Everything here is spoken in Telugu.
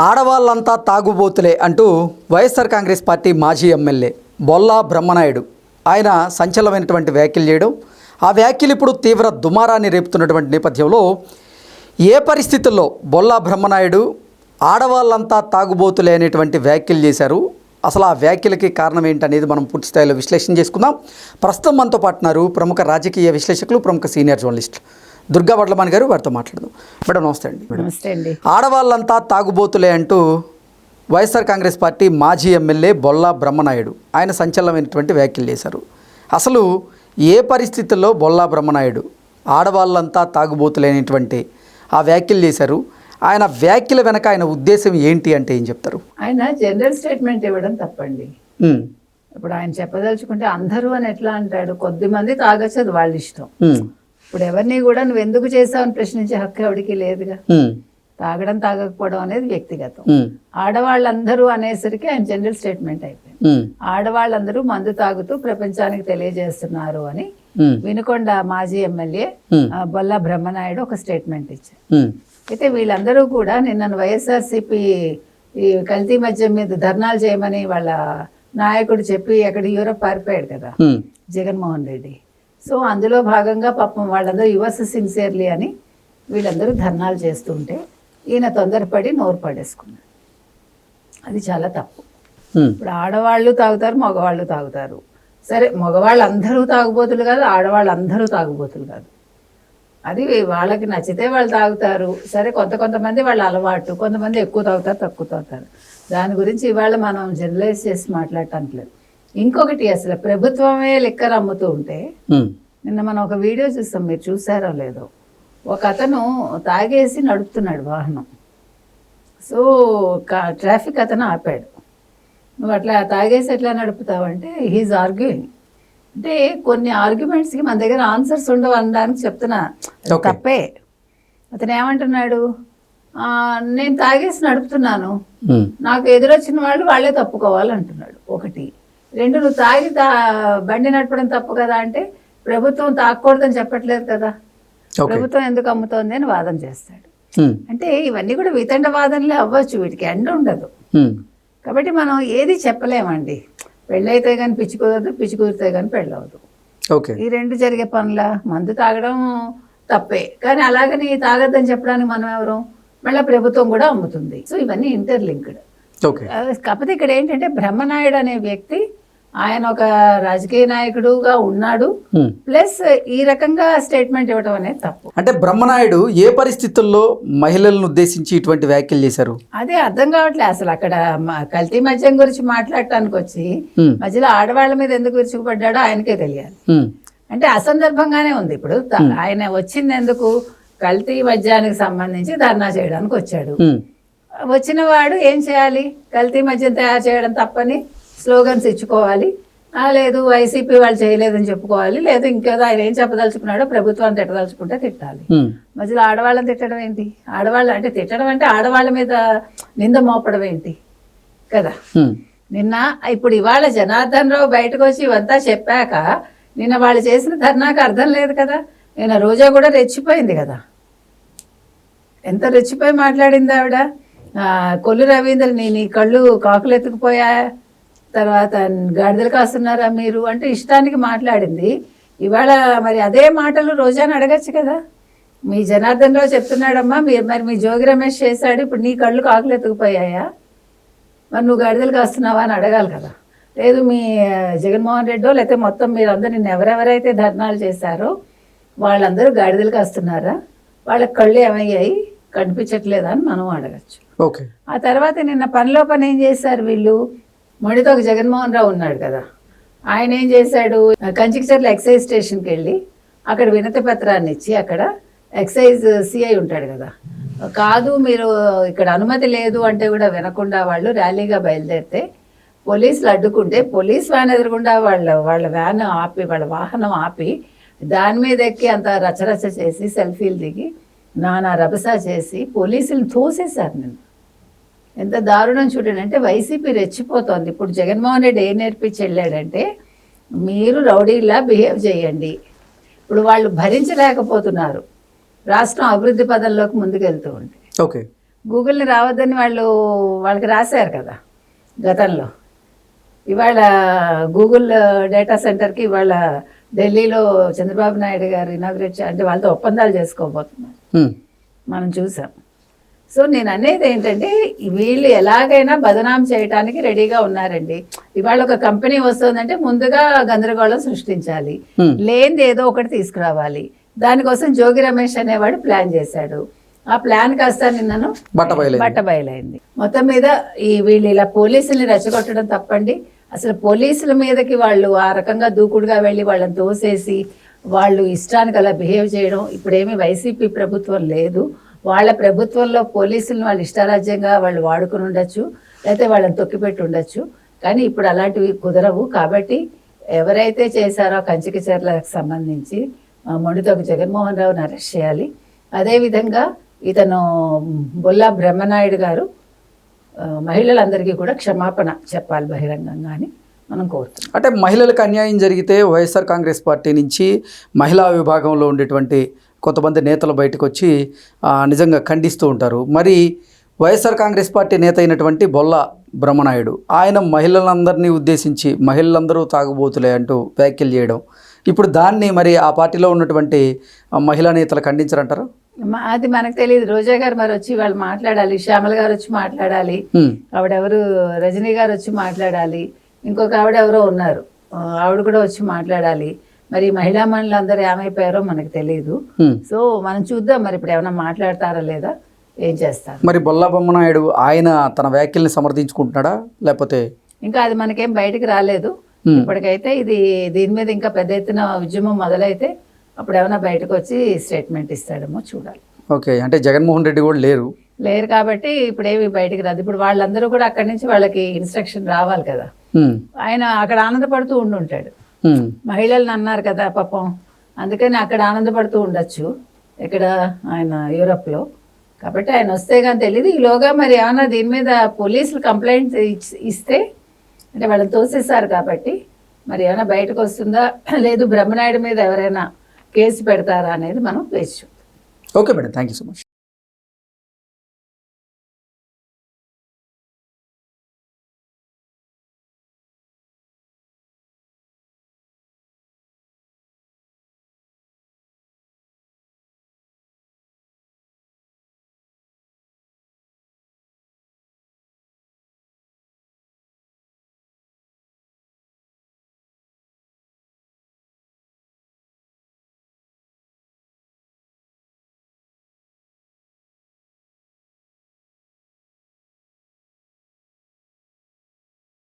ఆడవాళ్ళంతా తాగుబోతులే అంటూ వైఎస్ఆర్ కాంగ్రెస్ పార్టీ మాజీ ఎమ్మెల్యే బొల్లా బ్రహ్మనాయుడు. ఆయన సంచలనమైనటువంటి వ్యాఖ్యలు చేయడం ఆ వ్యాఖ్యలు ఇప్పుడు తీవ్ర దుమారాన్ని రేపుతున్నటువంటి నేపథ్యంలో ఏ పరిస్థితుల్లో బొల్లా బ్రహ్మనాయుడు ఆడవాళ్ళంతా తాగుబోతులే అనేటువంటి వ్యాఖ్యలు చేశారు? అసలు ఆ వ్యాఖ్యలకి కారణం ఏంటనేది మనం పూర్తి స్థాయిలో విశ్లేషణ చేసుకుందాం. ప్రస్తుతం మనతో పాటున్నారు ప్రముఖ రాజకీయ విశ్లేషకులు ప్రముఖ సీనియర్ జర్నలిస్టులు. దుర్గా వడ్లమాన్ గారు వారితో మాట్లాడదాం. మేడం నమస్తే అండి. నమస్తే అండి. ఆడవాళ్ళంతా తాగుబోతులే అంటూ వైఎస్ఆర్ కాంగ్రెస్ పార్టీ మాజీ ఎమ్మెల్యే బొల్లా బ్రహ్మనాయుడు ఆయన సంచలనమైనటువంటి వ్యాఖ్యలు చేశారు. అసలు ఏ పరిస్థితుల్లో బొల్లా బ్రహ్మనాయుడు ఆడవాళ్ళంతా తాగుబోతులేనటువంటి ఆ వ్యాఖ్యలు చేశారు? ఆయన వ్యాఖ్యల వెనక ఆయన ఉద్దేశం ఏంటి అంటే ఏం చెప్తారు? ఆయన జనరల్ స్టేట్మెంట్ ఇవ్వడం తప్పండి. ఇప్పుడు ఆయన చెప్పదలుచుకుంటే అందరూ అని ఎట్లా అంటాడు? కొద్ది మంది తాగొచ్చు అది వాళ్ళ ఇష్టం. ఇప్పుడు ఎవరిని కూడా నువ్వు ఎందుకు చేసావు అని ప్రశ్నించే హక్కు ఎవరికి లేదుగా. తాగడం తాగకపోవడం అనేది వ్యక్తిగతం. ఆడవాళ్ళందరూ అనేసరికి ఆయన జనరల్ స్టేట్మెంట్ అయిపోయింది. ఆడవాళ్ళందరూ మందు తాగుతూ ప్రపంచానికి తెలియజేస్తున్నారు అని వినుకొండ మాజీ ఎమ్మెల్యే బొల్లా బ్రహ్మనాయుడు ఒక స్టేట్మెంట్ ఇచ్చారు. అయితే వీళ్ళందరూ కూడా నిన్న వైఎస్ఆర్సీపీ ఈ కల్తీ మద్యం మీద ధర్నాలు చేయమని వాళ్ళ నాయకుడు చెప్పి అక్కడ యూరప్ పారిపోయాడు కదా. జగన్మోహన్ రెడ్డి. సో అందులో భాగంగా పాపం వాళ్ళందరూ యువర్స్ సిన్సియర్లీ అని వీళ్ళందరూ ధర్నాలు చేస్తుంటే ఈయన తొందరపడి నోరు పడేసుకున్నాడు అది చాలా తప్పు. ఇప్పుడు ఆడవాళ్ళు తాగుతారు మగవాళ్ళు తాగుతారు. సరే మగవాళ్ళు అందరూ తాగుబోతులు కాదు ఆడవాళ్ళు అందరూ తాగుబోతులు కాదు. అది వాళ్ళకి నచ్చితే వాళ్ళు తాగుతారు. సరే కొంత కొంతమంది వాళ్ళ అలవాటు కొంతమంది ఎక్కువ తాగుతారు తక్కువ తాగుతారు. దాని గురించి ఇవాళ మనం జనరలైజ్ చేసి మాట్లాడటానికి లేదు. ఇంకొకటి అసలు ప్రభుత్వమే లిక్కర్ అమ్ముతూ ఉంటే నిన్న మనం ఒక వీడియో చూస్తాం మీరు చూసారో లేదో. ఒక అతను తాగేసి నడుపుతున్నాడు వాహనం. సో ట్రాఫిక్ అతను ఆపాడు. నువ్వు అట్లా తాగేసి ఎట్లా నడుపుతావంటే హీజ్ ఆర్గ్యూయింగ్ అంటే కొన్ని ఆర్గ్యుమెంట్స్కి మన దగ్గర ఆన్సర్స్ ఉండవు అనడానికి చెప్తున్నా. తప్పే. అతను ఏమంటున్నాడు? "ఆ, నేను తాగేసి నడుపుతున్నాను. నాకు ఎదురొచ్చిన వాళ్ళు వాళ్ళే తప్పుకోవాలి అంటున్నాడు ఒకటి. రెండు నువ్వు తాగి తా బండి నడపడం తప్పు కదా అంటే ప్రభుత్వం తాగకూడదని చెప్పట్లేదు కదా. ప్రభుత్వం ఎందుకు అమ్ముతోంది అని వాదన చేస్తాడు. అంటే ఇవన్నీ కూడా వితండ వాదనలే అవ్వచ్చు వీటికి ఎండ ఉండదు. కాబట్టి మనం ఏది చెప్పలేమండి. పెళ్ళైతే కానీ పిచ్చి కుదరదు పిచ్చి కుదిరితే కానీ పెళ్ళవదు. ఓకే. ఈ రెండు జరిగే పనుల? మందు తాగడం తప్పే. కానీ అలాగని తాగద్దని చెప్పడానికి మనం ఎవరు? మళ్ళీ ప్రభుత్వం కూడా అమ్ముతుంది. సో ఇవన్నీ ఇంటర్లింక్డ్. కాకపోతే ఇక్కడ ఏంటంటే బ్రహ్మనాయుడు అనే వ్యక్తి ఆయన ఒక రాజకీయ నాయకుడుగా ఉన్నాడు. ప్లస్ ఈ రకంగా స్టేట్మెంట్ ఇవ్వడం అనేది తప్పు. అంటే బ్రహ్మనాయుడు ఏ పరిస్థితుల్లో మహిళలను ఉద్దేశించి ఇటువంటి వ్యాఖ్యలు చేశారు? అదే అర్థం కావట్లే అసలు అక్కడ కల్తీ మద్యం గురించి మాట్లాడటానికి వచ్చి మధ్యలో ఆడవాళ్ళ మీద ఎందుకు విరుచుకుపడ్డాడో ఆయనకే తెలియాలి. అంటే అసందర్భంగానే ఉంది. ఇప్పుడు ఆయన వచ్చింది ఎందుకు కల్తీ మద్యానికి సంబంధించి ధర్నా చేయడానికి వచ్చాడు. వచ్చిన వాడు ఏం చేయాలి? కల్తీ మద్యం తయారు చేయడం తప్పని స్లోగన్స్ ఇచ్చుకోవాలి. ఆ, లేదు వైసీపీ వాళ్ళు చేయలేదని చెప్పుకోవాలి. లేదు ఇంకేదో ఆయన ఏం చెప్పదలుచుకున్నాడో ప్రభుత్వాన్ని తిట్టదలుచుకుంటే తిట్టాలి. మధ్యలో ఆడవాళ్ళని తిట్టడం ఏంటి? ఆడవాళ్ళు అంటే తిట్టడం అంటే ఆడవాళ్ళ మీద నింద మోపడం ఏంటి? కదా? నిన్న ఇప్పుడు ఇవాళ జనార్దన్ రావు బయటకు వచ్చి ఇవంతా చెప్పాక నిన్న వాళ్ళు చేసిన ధర్నాకు అర్థం లేదు కదా. నిన్న రోజా కూడా రెచ్చిపోయింది కదా. ఎంత రెచ్చిపోయి మాట్లాడింది ఆవిడ? కొల్లు రవీంద్ర నీ నీ కళ్ళు కాకులు ఎత్తుకుపోయా తర్వాత గాడిదలు కాస్తున్నారా మీరు అంటే ఇష్టానికి మాట్లాడింది. ఇవాళ మరి అదే మాటలు రోజాని అడగచ్చు కదా. మీ జనార్దన్ రావు చెప్తున్నాడమ్మా మీరు మరి మీ జోగి రమేష్ చేశాడు ఇప్పుడు నీ కళ్ళు కాకులు ఎత్తుకుపోయాయా? మరి నువ్వు గాడిదలు కాస్తున్నావా అని అడగాలి కదా. లేదు మీ జగన్మోహన్ రెడ్డో లేకపోతే మొత్తం మీరందరూ నిన్న ఎవరెవరైతే ధర్నాలు చేశారో వాళ్ళందరూ గాడిదలు కాస్తున్నారా? వాళ్ళ కళ్ళు ఏమయ్యాయి? కనిపించట్లేదా అని మనం అడగచ్చు. ఓకే. ఆ తర్వాత నిన్న పనిలో పని ఏం చేశారు వీళ్ళు? మొండితో ఒక జగన్మోహన్ రావు ఉన్నాడు కదా. ఆయన ఏం చేశాడు? కంచికిచర్ల ఎక్సైజ్ స్టేషన్కి వెళ్ళి అక్కడ వినతి పత్రాన్ని ఇచ్చి అక్కడ ఎక్సైజ్ సిఐ ఉంటాడు కదా. కాదు మీరు ఇక్కడ అనుమతి లేదు అంటే కూడా వినకుండా వాళ్ళు ర్యాలీగా బయలుదేరితే పోలీసులు అడ్డుకుంటే పోలీస్ వ్యాన్ ఎదురుగుండా వాళ్ళ వాళ్ళ వ్యాన్ ఆపి వాళ్ళ వాహనం ఆపి దాని మీద ఎక్కి అంత రచరచ చేసి సెల్ఫీలు దిగి నానా రభస చేసి పోలీసులు తోసేశారు నేను ఎంత దారుణం చూడండి. అంటే వైసీపీ రెచ్చిపోతోంది. ఇప్పుడు జగన్మోహన్ రెడ్డి ఏం నేర్పించి వెళ్ళాడంటే మీరు రౌడీలా బిహేవ్ చేయండి. ఇప్పుడు వాళ్ళు భరించలేకపోతున్నారు. రాష్ట్రం అభివృద్ధి పదంలోకి ముందుకెళ్తూ ఉంటే ఓకే. గూగుల్ని రావద్దని వాళ్ళు వాళ్ళకి రాశారు కదా గతంలో. ఇవాళ గూగుల్ డేటా సెంటర్కి ఇవాళ ఢిల్లీలో చంద్రబాబు నాయుడు గారు ఇనాగ్రేట్ అంటే వాళ్ళతో ఒప్పందాలు చేసుకోబోతున్నారు. మనం చూసాం. సో నేను అనేది ఏంటంటే వీళ్ళు ఎలాగైనా బదనాం చేయడానికి రెడీగా ఉన్నారండి. ఇవాళ ఒక కంపెనీ వస్తుందంటే ముందుగా గందరగోళం సృష్టించాలి. లేనిది ఏదో ఒకటి తీసుకురావాలి. దానికోసం జోగి రమేష్ అనేవాడు ప్లాన్ చేశాడు. ఆ ప్లాన్ కాస్త నిన్నను బట్టబయలైంది. బట్ట బయలైంది మొత్తం మీద ఈ వీళ్ళు ఇలా పోలీసుల్ని రెచ్చగొట్టడం తప్పండి. అసలు పోలీసుల మీదకి వాళ్ళు ఆ రకంగా దూకుడుగా వెళ్ళి వాళ్ళని తోసేసి వాళ్ళు ఇష్టానికి అలా బిహేవ్ చేయడం ఇప్పుడేమీ వైసీపీ ప్రభుత్వం లేదు. వాళ్ళ ప్రభుత్వంలో పోలీసులను వాళ్ళు ఇష్టారాజ్యంగా వాళ్ళు వాడుకుని ఉండొచ్చు లేకపోతే వాళ్ళని తొక్కిపెట్టి ఉండొచ్చు. కానీ ఇప్పుడు అలాంటివి కుదరవు. కాబట్టి ఎవరైతే చేశారో కంచికి చర్లకు సంబంధించి మొండితోకి జగన్మోహన్ రావుని అరెస్ట్ చేయాలి. అదేవిధంగా ఇతను బొల్లా బ్రహ్మనాయుడు గారు మహిళలందరికీ కూడా క్షమాపణ చెప్పాలి బహిరంగంగా అని మనం కోరుతున్నాం. అంటే మహిళలకు అన్యాయం జరిగితే వైఎస్ఆర్ కాంగ్రెస్ పార్టీ నుంచి మహిళా విభాగంలో ఉండేటువంటి కొంతమంది నేతలు బయటకు వచ్చి నిజంగా ఖండిస్తూ ఉంటారు. మరి వైఎస్ఆర్ కాంగ్రెస్ పార్టీ నేత అయినటువంటి బొల్ల బ్రహ్మనాయుడు ఆయన మహిళలందరినీ ఉద్దేశించి మహిళలందరూ తాగుబోతులే అంటూ వ్యాఖ్యలు చేయడం. ఇప్పుడు దాన్ని మరి ఆ పార్టీలో ఉన్నటువంటి మహిళా నేతలు ఖండించరంటారా? మ- అది మనకు తెలియదు. రోజా గారు మరి వచ్చి వాళ్ళు మాట్లాడాలి శ్యామల గారు వచ్చి మాట్లాడాలి. ఆవిడెవరు? రజనీ గారు వచ్చి మాట్లాడాలి ఇంకొక ఆవిడ ఎవరో ఉన్నారు. ఆవిడ కూడా వచ్చి మాట్లాడాలి. మరి మహిళా మనులు అందరూ ఏమైపోయారో మనకు తెలియదు. సో మనం చూద్దాం మరి ఇప్పుడు ఏమైనా మాట్లాడతారా లేదా? ఏం చేస్తారు? మరి బొల్ల బ్రహ్మనాయుడు ఆయన తన వ్యాఖ్యల్ని సమర్థించుకుంటున్నాడా? లేకపోతే ఇంకా అది మనకేం బయటికి రాలేదు. ఇప్పటికైతే ఇది దీని మీద ఇంకా పెద్ద ఎత్తున ఉద్యమం మొదలైతే అప్పుడు ఏమైనా బయటకు వచ్చి స్టేట్మెంట్ ఇస్తాడేమో చూడాలి. ఓకే అంటే జగన్మోహన్ రెడ్డి కూడా లేరు. లేరు కాబట్టి ఇప్పుడు ఏమి బయటికి రాదు. ఇప్పుడు వాళ్ళందరూ కూడా అక్కడి నుంచి వాళ్ళకి ఇన్స్ట్రక్షన్ రావాలి కదా. ఆయన అక్కడ ఆనందపడుతూ ఉండుంటాడు. మహిళలను అన్నారు కదా పాపం. అందుకని అక్కడ ఆనందపడుతూ ఉండొచ్చు. ఇక్కడ ఆయన యూరప్లో. కాబట్టి ఆయన వస్తే కానీ తెలియదు ఈలోగా మరి ఏమన్నా దీని మీద పోలీసులు కంప్లైంట్ ఇస్తే అంటే వాళ్ళని తోసేశారు కాబట్టి మరి ఏమైనా బయటకు వస్తుందా? లేదు బ్రహ్మనాయుడు మీద ఎవరైనా కేసు పెడతారా అనేది మనం వేసి చూద్దాం. Okay madam thank you so much